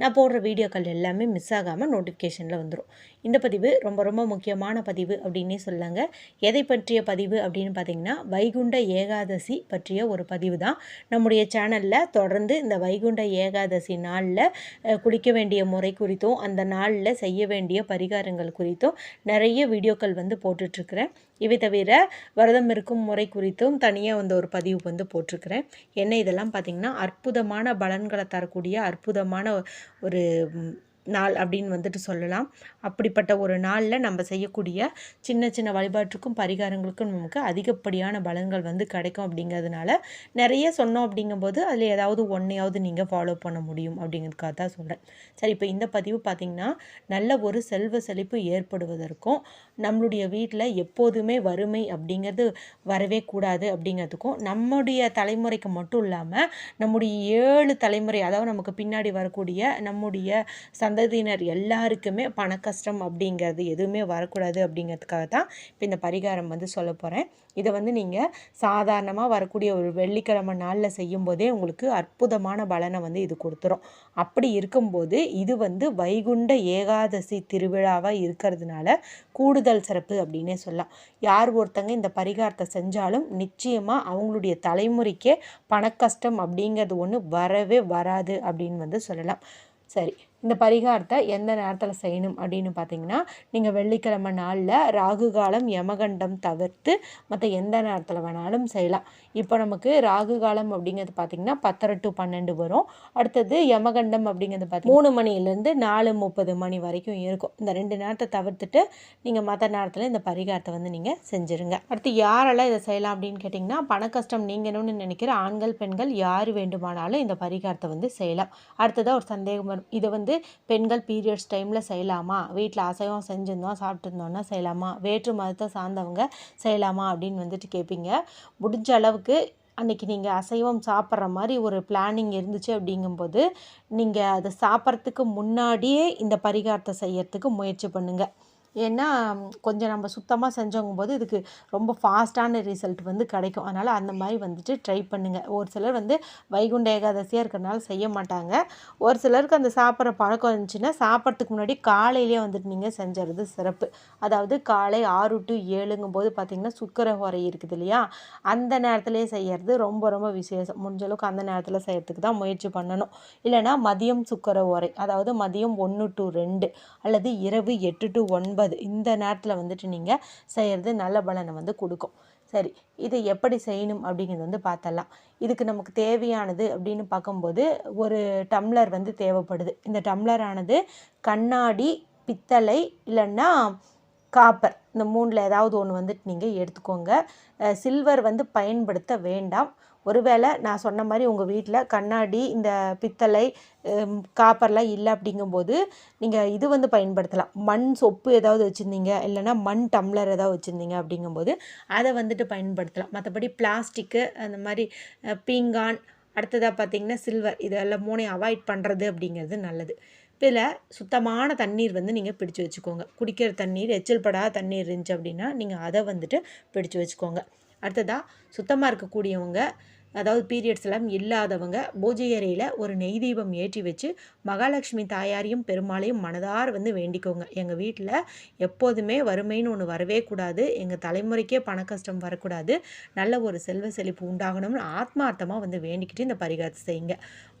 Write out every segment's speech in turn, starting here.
நான் போடுற வீடியோக்கள் எல்லாமே மிஸ் ஆகாமல் நோட்டிஃபிகேஷனில் வந்துடும் இந்த பதிவு ரொம்ப ரொம்ப முக்கியமான பதிவு அப்படின்னே சொல்லாங்க எதை பற்றிய பதிவு அப்படின்னு பார்த்தீங்கன்னா வைகுண்ட ஏகாதசி பற்றிய ஒரு பதிவு தான். நம்முடைய சேனலில் தொடர்ந்து இந்த வைகுண்ட ஏகாதசி நாளில் குளிக்க வேண்டிய முறை குறித்தும் அந்த நாளில் செய்ய வேண்டிய பரிகாரங்கள் குறித்தும் நிறைய வீடியோக்கள் வந்து போட்டுட்ருக்கிறேன். இவை தவிர விரதம் இருக்கும் முறை குறித்தும் தனியாக வந்து ஒரு பதிவு வந்து போட்டிருக்கிறேன். என்ன இதெல்லாம் பார்த்திங்கன்னா அற்புதமான பலன்களை தரக்கூடிய அற்புதமான ஒரு நாள் அப்படின்னு வந்துட்டு சொல்லலாம். அப்படிப்பட்ட ஒரு நாளில் நம்ம செய்யக்கூடிய சின்ன சின்ன வழிபாட்டுக்கும் பரிகாரங்களுக்கும் நமக்கு அதிகப்படியான பலன்கள் வந்து கிடைக்கும் அப்படிங்கிறதுனால நிறைய சொன்னோம் அப்படிங்கும்போது அதில் ஏதாவது ஒன்றையாவது நீங்கள் ஃபாலோ பண்ண முடியும் அப்படிங்கிறதுக்காக தான் சொல்கிறேன் சரி இப்போ இந்த பதிவு பார்த்திங்கன்னா நல்ல ஒரு செல்வ செழிப்பு ஏற்படுவதற்கும் நம்மளுடைய வீட்டில் எப்போதுமே வறுமை அப்படிங்கிறது வரவே கூடாது அப்படிங்கிறதுக்கும் நம்முடைய தலைமுறைக்கு மட்டும் இல்லாமல் நம்முடைய ஏழு தலைமுறை அதாவது நமக்கு பின்னாடி வரக்கூடிய நம்முடைய சந்ததியினர் எல்லாருக்குமே பண கஷ்டம் அப்படிங்கிறது எதுவுமே வரக்கூடாது அப்படிங்கிறதுக்காக தான் இப்போ இந்த பரிகாரம் வந்து சொல்ல போகிறேன் இதை வந்து நீங்கள் சாதாரணமாக வரக்கூடிய ஒரு வெள்ளிக்கிழமை நாளில் செய்யும்போதே உங்களுக்கு அற்புதமான பலனை வந்து இது கொடுத்துரும். அப்படி இருக்கும்போது இது வந்து வைகுண்ட ஏகாதசி திருவிழாவாக இருக்கிறதுனால கூடுதல் சிறப்பு அப்படின்னே சொல்லலாம். யார் ஒருத்தங்க இந்த பரிகாரத்தை செஞ்சாலும் நிச்சயமாக அவங்களுடைய தலைமுறைக்கே பணக்கஷ்டம் அப்படிங்கிறது ஒன்று வரவே வராது அப்படின்னு வந்து சொல்லலாம். சரி இந்த பரிகாரத்தை எந்த நேரத்தில் செய்யணும் அப்படின்னு பார்த்தீங்கன்னா நீங்கள் வெள்ளிக்கிழமை நாளில் ராகு காலம் யமகண்டம் தவிர்த்து மற்ற எந்த நேரத்தில் வேணாலும் செய்யலாம். இப்போ நமக்கு ராகு காலம் அப்படிங்கிறது பார்த்தீங்கன்னா பத்தரை டு பன்னெண்டு வரும். அடுத்தது யமகண்டம் அப்படிங்கிறது பார்த்தீங்கன்னா மூணு மணிலேருந்து நாலு முப்பது மணி வரைக்கும் இருக்கும். இந்த ரெண்டு நேரத்தை தவிர்த்துட்டு நீங்கள் மற்ற நேரத்தில் இந்த பரிகாரத்தை வந்து நீங்கள் செஞ்சுருங்க. அடுத்து யாரெல்லாம் இதை செய்யலாம் அப்படின்னு கேட்டிங்கன்னா பண கஷ்டம் நீங்கணும்னு நினைக்கிற ஆண்கள் பெண்கள் யார் வேண்டுமானாலும் இந்த பரிகாரத்தை வந்து செய்யலாம். அடுத்ததாக ஒரு சந்தேகம் வரும். இதை வந்து பெண்கள் பீரியட்ஸ் டைமில் செய்யலாமா? வீட்டில் அசைவம் செஞ்சுருந்தோம் சாப்பிட்டுருந்தோன்னா செய்யலாமா? வேற்று மதத்தை சார்ந்தவங்க செய்யலாமா அப்படின்னு வந்துட்டு கேட்பீங்க முடிஞ்ச அளவுக்கு அன்றைக்கி நீங்கள் அசைவம் சாப்பிட்ற மாதிரி ஒரு பிளானிங் இருந்துச்சு அப்படிங்கும்போது நீங்கள் அதை சாப்பிட்றதுக்கு முன்னாடியே இந்த பரிகாரத்தை செய்யறதுக்கு முயற்சி பண்ணுங்கள் ஏன்னா கொஞ்சம் நம்ம சுத்தமாக செஞ்சவங்க போது இதுக்கு ரொம்ப ஃபாஸ்ட்டான ரிசல்ட் வந்து கிடைக்கும். அதனால் அந்த மாதிரி வந்துட்டு ட்ரை பண்ணுங்கள் ஒரு சிலர் வந்து வைகுண்ட ஏகாதசியாக இருக்கிறனால செய்ய மாட்டாங்க. ஒரு சிலருக்கு அந்த சாப்பிட்ற பழக்கம் இருந்துச்சுன்னா சாப்பிட்றதுக்கு முன்னாடி காலையிலேயே வந்துட்டு நீங்கள் செஞ்சுறது சிறப்பு. அதாவது காலை ஆறு டு ஏழுங்கும் போது பார்த்திங்கன்னா சுக்கர ஹோரை இருக்குது இல்லையா? அந்த நேரத்துலேயே செய்கிறது ரொம்ப ரொம்ப விசேஷம். முடிஞ்சளவுக்கு அந்த நேரத்தில் செய்கிறதுக்கு தான் முயற்சி பண்ணணும். இல்லைன்னா மதியம் சுக்கர ஓரை அதாவது மதியம் ஒன்று டு ரெண்டு அல்லது இரவு எட்டு டு ஒன்பது இந்த நேரத்தில் வந்துட்டு நீங்கள் செய்கிறது நல்ல பலனை வந்து கொடுக்கும். சரி இதை எப்படி செய்யணும் அப்படிங்கிறது வந்து பார்த்தலாம் இதுக்கு நமக்கு தேவையானது அப்படின்னு பார்க்கும்போது ஒரு டம்ளர் வந்து தேவைப்படுது. இந்த டம்ளரானது கண்ணாடி பித்தளை இல்லைன்னா காப்பர். இந்த மூணில் ஏதாவது ஒன்று வந்துட்டு நீங்கள் எடுத்துக்கோங்க. சில்வர் வந்து பயன்படுத்த வேண்டாம். ஒருவேளை நான் சொன்ன மாதிரி உங்கள் வீட்டில் கண்ணாடி இந்த பித்தளை காப்பர்லாம் இல்லை அப்படிங்கும்போது நீங்கள் இது வந்து பயன்படுத்தலாம். மண் சொப்பு ஏதாவது வச்சுருந்தீங்க இல்லைன்னா மண் டம்ளர் ஏதாவது வச்சுருந்தீங்க அப்படிங்கும்போது அதை வந்துட்டு பயன்படுத்தலாம். மற்றபடி பிளாஸ்டிக்கு அந்த மாதிரி பீங்கான் அடுத்ததாக பார்த்தீங்கன்னா சில்வர் இதெல்லாம் மூணையும் அவாய்ட் பண்ணுறது அப்படிங்கிறது நல்லது. இதில் சுத்தமான தண்ணீர் வந்து நீங்கள் பிடிச்சு வச்சுக்கோங்க. குடிக்கிற தண்ணீர் எச்சில் படாத தண்ணீர் இருந்துச்சு அப்படின்னா நீங்கள் அதை வந்துட்டு பிடிச்சு வச்சுக்கோங்க. அடுத்ததாக சுத்தமாக இருக்கக்கூடியவங்க அதாவது பீரியட்ஸ் எல்லாம் இல்லாதவங்க பூஜை அறையில் ஒரு நெய் தீபம் ஏற்றி வச்சு மகாலட்சுமி தாயாரையும் பெருமாளையும் மனதார வந்து வேண்டிக்கோங்க. எங்கள் வீட்டில் எப்போதுமே வறுமைன்னு ஒன்று வரவே கூடாது. எங்கள் தலைமுறைக்கே பண கஷ்டம் வரக்கூடாது. நல்ல ஒரு செல்வ செழிப்பு உண்டாகணும்னு ஆத்மார்த்தமாக வந்து வேண்டிக்கிட்டு இந்த பரிகாரத்தை செய்யுங்க.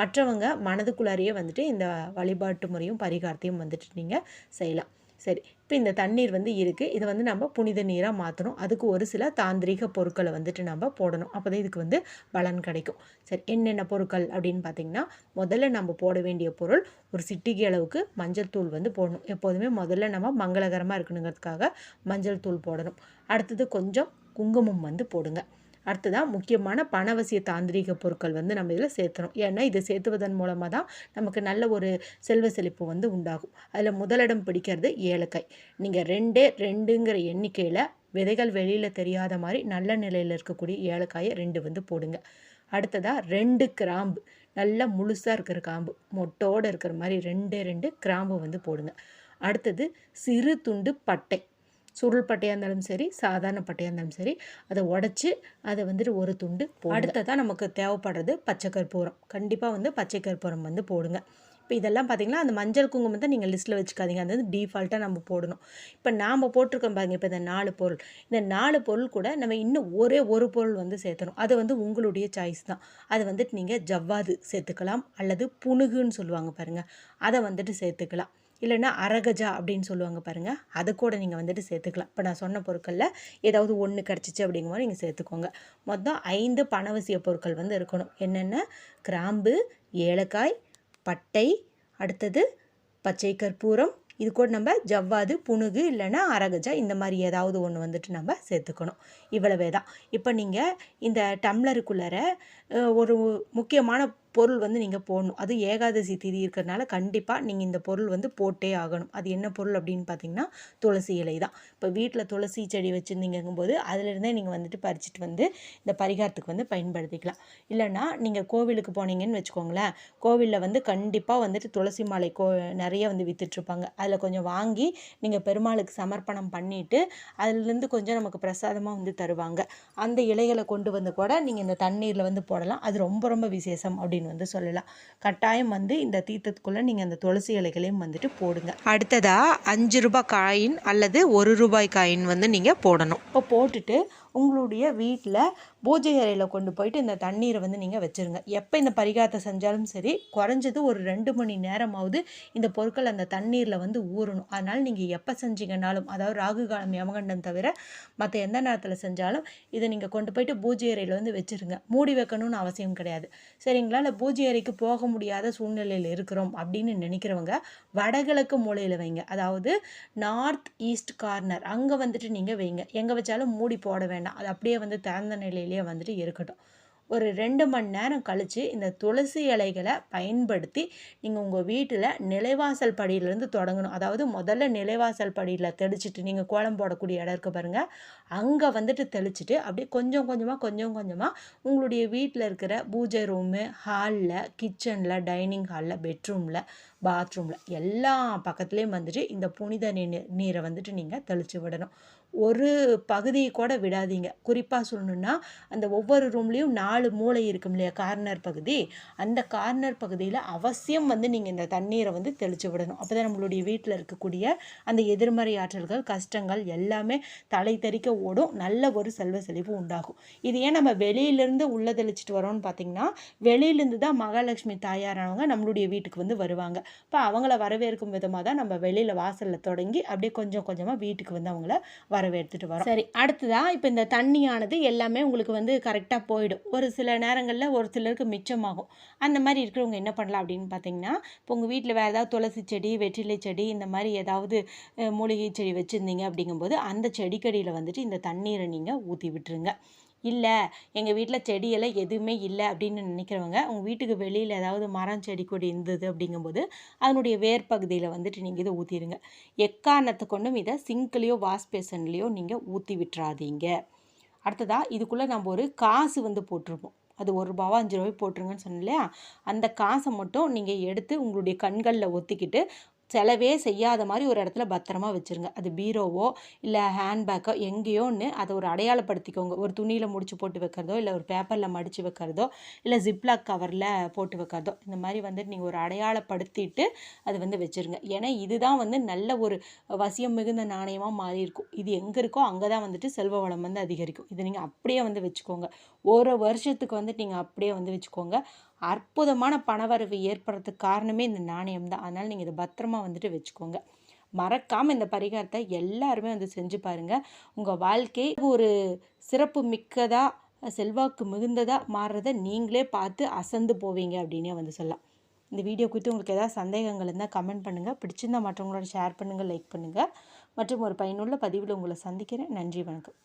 மற்றவங்க மனதுக்குள்ளாரையே வந்துட்டு இந்த வழிபாட்டு முறையும் பரிகாரத்தையும் வந்துட்டு நீங்கள் செய்யலாம். சரி இப்போ இந்த தண்ணீர் வந்து இருக்குது இதை வந்து நம்ம புனித நீராக மாற்றணும் அதுக்கு ஒரு சில தாந்திரீக பொருட்களை வந்துட்டு நம்ம போடணும். அப்போ தான் இதுக்கு வந்து பலன் கிடைக்கும். சரி என்னென்ன பொருட்கள் அப்படின்னு பார்த்தீங்கன்னா முதல்ல நம்ம போட வேண்டிய பொருள் ஒரு சிட்டிகை அளவுக்கு மஞ்சள் தூள் வந்து போடணும். எப்போதுமே முதல்ல நம்ம மங்களகரமாக இருக்கணுங்கிறதுக்காக மஞ்சள் தூள் போடணும். அடுத்தது கொஞ்சம் குங்குமம் வந்து போடுங்க. அடுத்ததாக முக்கியமான பணவசிய தாந்திரிக பொருட்கள் வந்து நம்ம இதில் சேர்த்துறோம் ஏன்னா இதை சேர்த்துவதன் மூலமாக தான் நமக்கு நல்ல ஒரு செல்வ செழிப்பு வந்து உண்டாகும். அதில் முதலிடம் பிடிக்கிறது ஏலக்காய். நீங்கள் ரெண்டே ரெண்டுங்கிற எண்ணிக்கையில் விதைகள் வெளியில் தெரியாத மாதிரி நல்ல நிலையில் இருக்கக்கூடிய ஏலக்காயை ரெண்டு வந்து போடுங்க. அடுத்ததாக ரெண்டு கிராம்பு. நல்லா முழுசாக இருக்கிற கிராம்பு. மொட்டோடு இருக்கிற மாதிரி ரெண்டே ரெண்டு கிராம்பு வந்து போடுங்க. அடுத்தது சிறு துண்டு பட்டை. சுருள் பட்டையாக இருந்தாலும் சரி சாதாரண பட்டையாக இருந்தாலும் சரி அதை உடச்சி அதை வந்துட்டு ஒரு துண்டு அடுத்ததான் நமக்கு தேவைப்படுறது பச்சை கற்பூரம். கண்டிப்பாக வந்து பச்சை கற்பூரம் வந்து போடுங்க. இப்போ இதெல்லாம் பார்த்தீங்கன்னா அந்த மஞ்சள் குங்குமம் தான் நீங்கள் லிஸ்ட்டில் வச்சுக்காதீங்க. அது வந்து டீஃபால்ட்டாக நம்ம போடணும். இப்போ நாம் போட்டிருக்கோம் பாருங்க இப்போ இந்த நாலு பொருள். இந்த நாலு பொருள் கூட நம்ம இன்னும் ஒரே ஒரு பொருள் வந்து சேர்த்தணும் அது வந்து உங்களுடைய சாய்ஸ் தான். அது வந்துட்டு நீங்கள் ஜவ்வாது சேர்த்துக்கலாம். அல்லது புணுகுன்னு சொல்லுவாங்க பாருங்கள் அதை வந்துட்டு சேர்த்துக்கலாம். இல்லைன்னா அரகஜா அப்படின்னு சொல்லுவாங்க பாருங்கள் அதை கூட நீங்கள் வந்துட்டு சேர்த்துக்கலாம். இப்போ நான் சொன்ன பொருட்களில் ஏதாவது ஒன்று கிடச்சிச்சு அப்படிங்கும்போது நீங்கள் சேர்த்துக்கோங்க. மொத்தம் ஐந்து பணவசிய பொருட்கள் வந்து இருக்கணும். என்னென்ன? கிராம்பு ஏலக்காய் பட்டை அடுத்தது பச்சை கற்பூரம். இது கூட நம்ம ஜவ்வாது புணுகு இல்லைன்னா அரகஜா இந்த மாதிரி ஏதாவது ஒன்று வந்துட்டு நம்ம சேர்த்துக்கணும். இவ்வளவே தான் இப்போ நீங்கள் இந்த டம்ளருக்குள்ளார ஒரு முக்கியமான பொருள் வந்து நீங்கள் போடணும். அது ஏகாதசி திதி இருக்கிறதுனால கண்டிப்பாக நீங்கள் இந்த பொருள் வந்து போட்டே ஆகணும். அது என்ன பொருள் அப்படின்னு பார்த்தீங்கன்னா துளசி இலை தான் இப்போ வீட்டில் துளசி செடி வச்சுருந்தீங்கும்போது அதிலிருந்தே நீங்கள் வந்துட்டு பறிச்சுட்டு வந்து இந்த பரிகாரத்துக்கு வந்து பயன்படுத்திக்கலாம். இல்லைன்னா நீங்கள் கோவிலுக்கு போனீங்கன்னு வச்சுக்கோங்களேன் கோவிலில் வந்து கண்டிப்பாக வந்துட்டு துளசி மாலை கோ நிறைய வந்து விற்றுட்ருப்பாங்க அதில் கொஞ்சம் வாங்கி நீங்கள் பெருமாளுக்கு சமர்ப்பணம் பண்ணிவிட்டு அதுலேருந்து கொஞ்சம் நமக்கு பிரசாதமாக வந்து தருவாங்க. அந்த இலைகளை கொண்டு வந்து கூட நீங்கள் இந்த தண்ணீரில் வந்து போடலாம். அது ரொம்ப ரொம்ப விசேஷம் அப்படின்னு வந்து சொல்லலாம். கட்டாயம் வந்து இந்த தீர்த்தத்துக்குள்ளே நீங்கள் அந்த துளசி இலைகளையும் வந்துட்டு போடுங்க. அடுத்ததாக அஞ்சு ரூபாய் காயின் அல்லது ஒரு ரூபாய் காயின் வந்து நீங்கள் போடணும். இப்போ போட்டுட்டு உங்களுடைய வீட்டில் பூஜை அறையில் கொண்டு போயிட்டு இந்த தண்ணீரை வந்து நீங்கள் வச்சுருங்க. எப்போ இந்த பரிகாரத்தை செஞ்சாலும் சரி குறைஞ்சது ஒரு ரெண்டு மணி நேரமாவது இந்த பொருட்கள் அந்த தண்ணீரில் வந்து ஊறணும். அதனால் நீங்கள் எப்போ செஞ்சீங்கனாலும் அதாவது ராகு காலம் யமகண்டம் தவிர மற்ற எந்த நேரத்தில் செஞ்சாலும் இதை நீங்கள் கொண்டு போயிட்டு பூஜை அறையில் வந்து வச்சுருங்க. மூடி வைக்கணும்னு அவசியம் கிடையாது. சரிங்களா? இல்லை பூஜை அறைக்கு போக முடியாத சூழ்நிலையில் இருக்கிறோம் அப்படின்னு நினைக்கிறவங்க வடகிழக்கு மூலையில் வைங்க. அதாவது நார்த் ஈஸ்ட் கார்னர் அங்கே வந்துட்டு நீங்கள் வைங்க. எங்கே வச்சாலும் மூடி போட வேண்டாம். அது அப்படியே வந்து திறந்த வெளியே வந்துட்டு இருக்கட்டும். ஒரு ரெண்டு மணி நேரம் கழித்து இந்த துளசி இலைகளை பயன்படுத்தி நீங்கள் உங்கள் வீட்டில் நிலைவாசல் படியிலேருந்து தொடங்கணும். அதாவது முதல்ல நிலைவாசல் படியில் தெளிச்சிட்டு நீங்கள் கோலம் போடக்கூடிய இடம் இருக்க பாருங்கள் அங்கே வந்துட்டு தெளிச்சிட்டு அப்படியே கொஞ்சம் கொஞ்சமாக கொஞ்சம் கொஞ்சமாக உங்களுடைய வீட்டில் இருக்கிற பூஜை ரூமு ஹாலில் கிச்சனில் டைனிங் ஹாலில் பெட்ரூமில் பாத்ரூமில் எல்லா பக்கத்துலேயும் வந்துட்டு இந்த புனித நீர் நீரை வந்துட்டு நீங்கள் தெளித்து விடணும். ஒரு பகுதியை கூட விடாதீங்க. குறிப்பாக சொல்லணுன்னா அந்த ஒவ்வொரு ரூம்லேயும் நாலு மூளை இருக்கும் இல்லையா? கார்னர் பகுதி. அந்த கார்னர் பகுதியில் அவசியம் வந்து நீங்கள் இந்த தண்ணீரை வந்து தெளித்து விடணும். அப்போ தான் நம்மளுடைய வீட்டில் இருக்கக்கூடிய அந்த எதிர்மறை ஆற்றல்கள் கஷ்டங்கள் எல்லாமே தலை தெறிக்க ஓடும். நல்ல ஒரு செல்வ செழிப்பு உண்டாகும். இது ஏன் நம்ம வெளியிலேருந்து உள்ளே தெளிச்சிட்டு வரோம்னு பார்த்தீங்கன்னா வெளியிலேருந்து தான் மகாலட்சுமி தாயாரானவங்க நம்மளுடைய வீட்டுக்கு வந்து வருவாங்க. இப்போ அவங்கள வரவேற்கும் விதமாக தான் நம்ம வெளியில் வாசலில் தொடங்கி அப்படியே கொஞ்சம் கொஞ்சமாக வீட்டுக்கு வந்து அவங்கள வரவேற்றுட்டு வரோம். சரி அடுத்ததாக இப்போ இந்த தண்ணியானது எல்லாமே உங்களுக்கு வந்து கரெக்டாக போயிடும். ஒரு சில நேரங்களில் ஒரு சிலருக்கு மிச்சமாகும். அந்த மாதிரி இருக்கிறவங்க என்ன பண்ணலாம் அப்படின்னு பார்த்தீங்கன்னா இப்போ உங்கள் வீட்டில் வேறு ஏதாவது துளசி செடி வெற்றிலை செடி இந்த மாதிரி ஏதாவது மூலிகை செடி வச்சுருந்தீங்க அப்படிங்கும்போது அந்த செடிக்கடியில் வந்துட்டு இந்த தண்ணீரை நீங்கள் ஊற்றி விட்டுருங்க. இல்லை எங்கள் வீட்டில் செடியெல்லாம் எதுவுமே இல்லை அப்படின்னு நினைக்கிறவங்க உங்கள் வீட்டுக்கு வெளியில் ஏதாவது மரம் செடி கொடி இருந்தது அப்படிங்கும்போது அதனுடைய வேர் பகுதியில் வந்துட்டு நீங்கள் இதை ஊற்றிடுங்க எக்காரணத்தை கொண்டும் இதை சிங்க்லேயோ வாஷ் பேசன்லேயோ நீங்கள் ஊற்றி விட்டுறாதீங்க. அடுத்ததாக இதுக்குள்ளே நம்ம ஒரு காசு வந்து போட்டிருப்போம். அது ஒரு ரூபாவோ அஞ்சு ரூபாய் போட்டுருங்கன்னு சொன்னேன் இல்லையா? அந்த காசை மட்டும் நீங்கள் எடுத்து உங்களுடைய கண்களில் ஒத்திக்கிட்டு செலவே செய்யாத மாதிரி ஒரு இடத்துல பத்திரமா வச்சுருங்க. அது பீரோவோ இல்லை ஹேண்ட்பேக்கோ எங்கேயோன்னு அதை ஒரு அடையாளப்படுத்திக்கோங்க. ஒரு துணியில் முடிச்சு போட்டு வைக்கிறதோ இல்லை ஒரு பேப்பரில் மடித்து வைக்கிறதோ இல்லை ஜிப்லாக் கவரில் போட்டு வைக்கிறதோ இந்த மாதிரி வந்துட்டு நீங்கள் ஒரு அடையாளப்படுத்திட்டு அது வந்து வச்சுருங்க. ஏன்னா இதுதான் வந்து நல்ல ஒரு வசியம் மிகுந்த நாணயமாக மாறி இருக்கும். இது எங்கே இருக்கோ அங்கே தான் வந்துட்டு செல்வ வளம் வந்து அதிகரிக்கும். இதை நீங்கள் அப்படியே வந்து வச்சுக்கோங்க. ஒரு வருஷத்துக்கு வந்துட்டு நீங்கள் அப்படியே வந்து வச்சுக்கோங்க. அற்புதமான பணவரவு ஏற்படுறதுக்கு காரணமே இந்த நாணயம் தான். அதனால் நீங்கள் இதை பத்திரமா வந்துட்டு வச்சுக்கோங்க. மறக்காமல் இந்த பரிகாரத்தை எல்லாருமே வந்து செஞ்சு பாருங்கள் உங்கள் வாழ்க்கை ஒரு சிறப்பு மிக்கதாக செல்வாக்கு மிகுந்ததாக மாறுறத நீங்களே பார்த்து அசந்து போவீங்க அப்படின்னே வந்து சொல்லலாம். இந்த வீடியோ குறித்து உங்களுக்கு ஏதாவது சந்தேகங்கள் இருந்தால் கமெண்ட் பண்ணுங்கள் பிடிச்சிருந்தால் மற்றவங்களோட ஷேர் பண்ணுங்கள் லைக் பண்ணுங்கள் மற்றும் ஒரு பயனுள்ள பதிவில் உங்களை சந்திக்கிறேன். நன்றி வணக்கம்.